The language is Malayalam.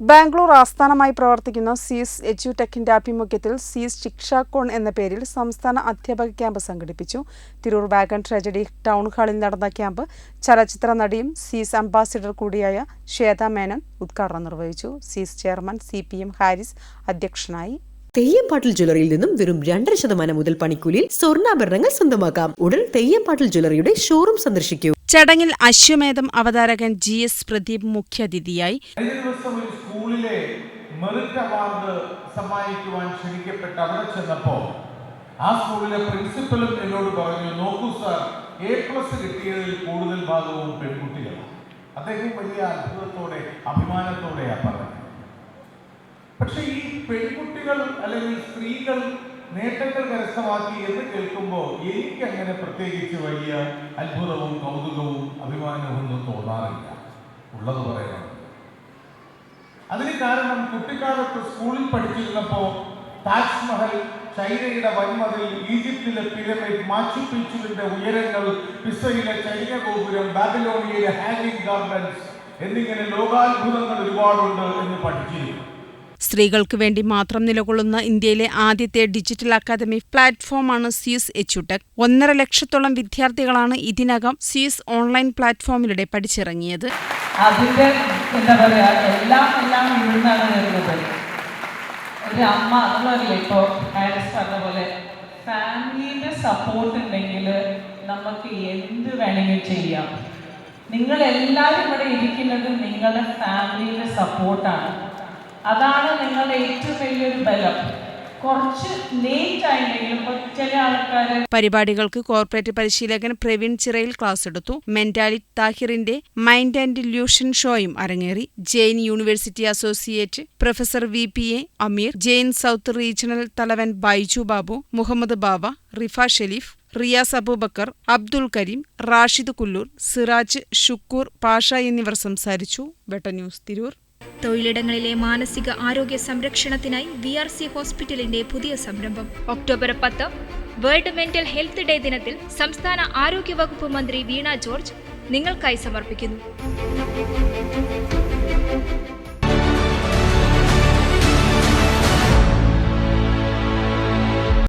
Bangalore ആസ്ഥാനമായി പ്രവർത്തിക്കുന്ന സീസ് എജ്യൂടെക്കിന്റെ ആഭിമുഖ്യത്തിൽ സീസ് ശിക്ഷാകോൺ എന്ന പേരിൽ സംസ്ഥാന അധ്യാപക ക്യാമ്പ് സംഘടിപ്പിച്ചു. തിരൂർ വാഗൺ ട്രജഡി ടൗൺ ഹാളിൽ നടന്ന ക്യാമ്പ് ചലച്ചിത്ര നടിയും സീസ് അംബാസിഡർ കൂടിയായ ശ്വേത മേനൻ ഉദ്ഘാടനം നിർവഹിച്ചു. സീസ് chairman C P M Haris അധ്യക്ഷനായി. തെയ്യംപാട്ടിൽ ജ്വല്ലറിയിൽ നിന്നും വെറും രണ്ടര ശതമാനം മുതൽ പണിക്കൂലിയിൽ സ്വർണാഭരണങ്ങൾ സ്വന്തമാക്കാം. ഉടൻ തെയ്യംപാട്ടിൽ ജ്വല്ലറിയുടെ ഷോറൂം സന്ദർശിക്കൂ. ചടങ്ങിൽ അശ്വമേധം അവതാരകൻ ജി എസ് പ്രദീപ് മുഖ്യാതിഥിയായി. സ്കൂളിലെ മെറിറ്റ് അവാർഡ് സമ്മാനിക്കുവാൻ ക്ഷണിക്കപ്പെട്ട് അവിടെ ആ സ്കൂളിലെ പ്രിൻസിപ്പലും എന്നോട് പറഞ്ഞു നോക്കൂ സാർ എ പ്ലസ് കിട്ടിയതിൽ കൂടുതൽ ഭാഗവും പെൺകുട്ടികളാണ് അദ്ദേഹം വലിയ അത്ഭുതത്തോടെ അഭിമാനത്തോടെയാണ് പറഞ്ഞത്. പക്ഷെ ഈ പെൺകുട്ടികൾ അല്ലെങ്കിൽ സ്ത്രീകൾ നേട്ടങ്ങൾ കരസ്ഥമാക്കി എന്ന് കേൾക്കുമ്പോൾ എനിക്ക് അങ്ങനെ പ്രത്യേകിച്ച് വലിയ അത്ഭുതവും കൗതുകവും അഭിമാനവും ഒന്നും തോന്നാറില്ല. ഉള്ളത് പറയണം അതിന് കാരണം കുട്ടിക്കാലത്ത് സ്കൂളിൽ പഠിച്ചിരുന്നപ്പോൾ താജ്മഹൽ ചൈനയുടെ വൻമതിൽ ഈജിപ്തിലെ പിരമിഡ് മാച്ചു പിച്ചുവിന്റെ ഉയരങ്ങൾ പിസയിലെ ചൈന ഗോപുരം ബാബിലോണിയയിലെ ഹാങ്ങിങ് ഗാർഡൻസ് എന്നിങ്ങനെ ലോകാത്ഭുതങ്ങൾ ഒരുപാടുണ്ട് എന്ന് പഠിച്ചിരുന്നു. സ്ത്രീകൾക്ക് വേണ്ടി മാത്രം നിലകൊള്ളുന്ന ഇന്ത്യയിലെ ആദ്യത്തെ ഡിജിറ്റൽ അക്കാദമി പ്ലാറ്റ്ഫോമാണ് സ്യൂസ് എച്യുടെക്. ഒന്നര ലക്ഷത്തോളം വിദ്യാർത്ഥികളാണ് ഇതിനകം സ്യൂസ് ഓൺലൈൻ പ്ലാറ്റ്ഫോമിലൂടെ പഠിച്ചിറങ്ങിയത്. അതിന്റെ പറയാ എല്ലാം എല്ലാം ഒരു അമ്മ ഇപ്പോൾ പോലെ ഫാമിലിയുടെ സപ്പോർട്ട് ഉണ്ടെങ്കിൽ നമുക്ക് എന്ത് വേണമെങ്കിലും ചെയ്യാം. നിങ്ങൾ എല്ലാവരും ഇവിടെ ഇരിക്കുന്നത് നിങ്ങളുടെ ഫാമിലിയുടെ സപ്പോർട്ടാണ് അതാണ് നിങ്ങളുടെ ഏറ്റവും വലിയൊരു ബലം. കുറച്ച് ലേറ്റ് പരിപാടികൾക്ക് കോർപ്പറേറ്റ് പരിശീലകൻ പ്രവീൺ ചിറയിൽ ക്ലാസ് എടുത്തു. മെന്റാലിറ്റി താഹിറിന്റെ മൈൻഡ് ആൻഡ് ഇല്യൂഷൻ ഷോയും അരങ്ങേറി. Jain university associate professor V P A Ameer Jain south regional തലവൻ ബൈജു ബാബു മുഹമ്മദ് ബാബ റിഫ ഷെലീഫ് റിയാസ് അബൂബക്കർ അബ്ദുൽ കരീം റാഷിദ് കുല്ലൂർ സിറാജ് ഷുക്കൂർ പാഷ എന്നിവർ സംസാരിച്ചു. വെട്ട ന്യൂസ് തിരൂർ. തൊഴിലിടങ്ങളിലെ മാനസിക ആരോഗ്യ സംരക്ഷണത്തിനായി വി ആർ സി ഹോസ്പിറ്റലിന്റെ പുതിയ സംരംഭം. ഒക്ടോബർ പത്ത് വേൾഡ് മെന്റൽ ഹെൽത്ത് ഡേ ദിനത്തിൽ സംസ്ഥാന ആരോഗ്യ വകുപ്പ് മന്ത്രി വീണ ജോർജ് നിങ്ങൾക്കായി സമർപ്പിക്കുന്നു.